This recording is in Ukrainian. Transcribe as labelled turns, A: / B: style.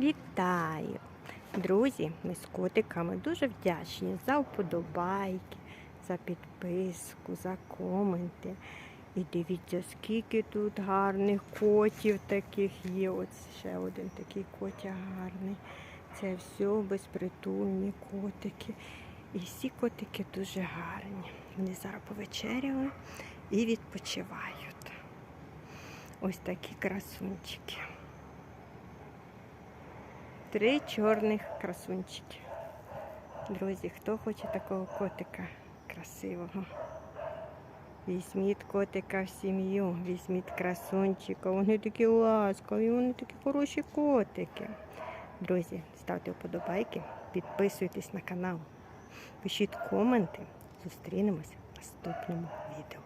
A: Вітаю! Друзі, ми з котиками дуже вдячні за вподобайки, за підписку, за коменти. І дивіться, скільки тут гарних котів таких є. Ось ще один такий котя гарний. Це все безпритульні котики. І всі котики дуже гарні. Вони зараз повечеряли і відпочивають. Ось такі красунчики. Три чорних красунчики. Друзі, хто хоче такого котика красивого? Візьміть котика в сім'ю, візьміть красунчика. Вони такі ласкові, вони такі хороші котики. Друзі, ставте вподобайки, підписуйтесь на канал, пишіть коменти. Зустрінемось в наступному відео.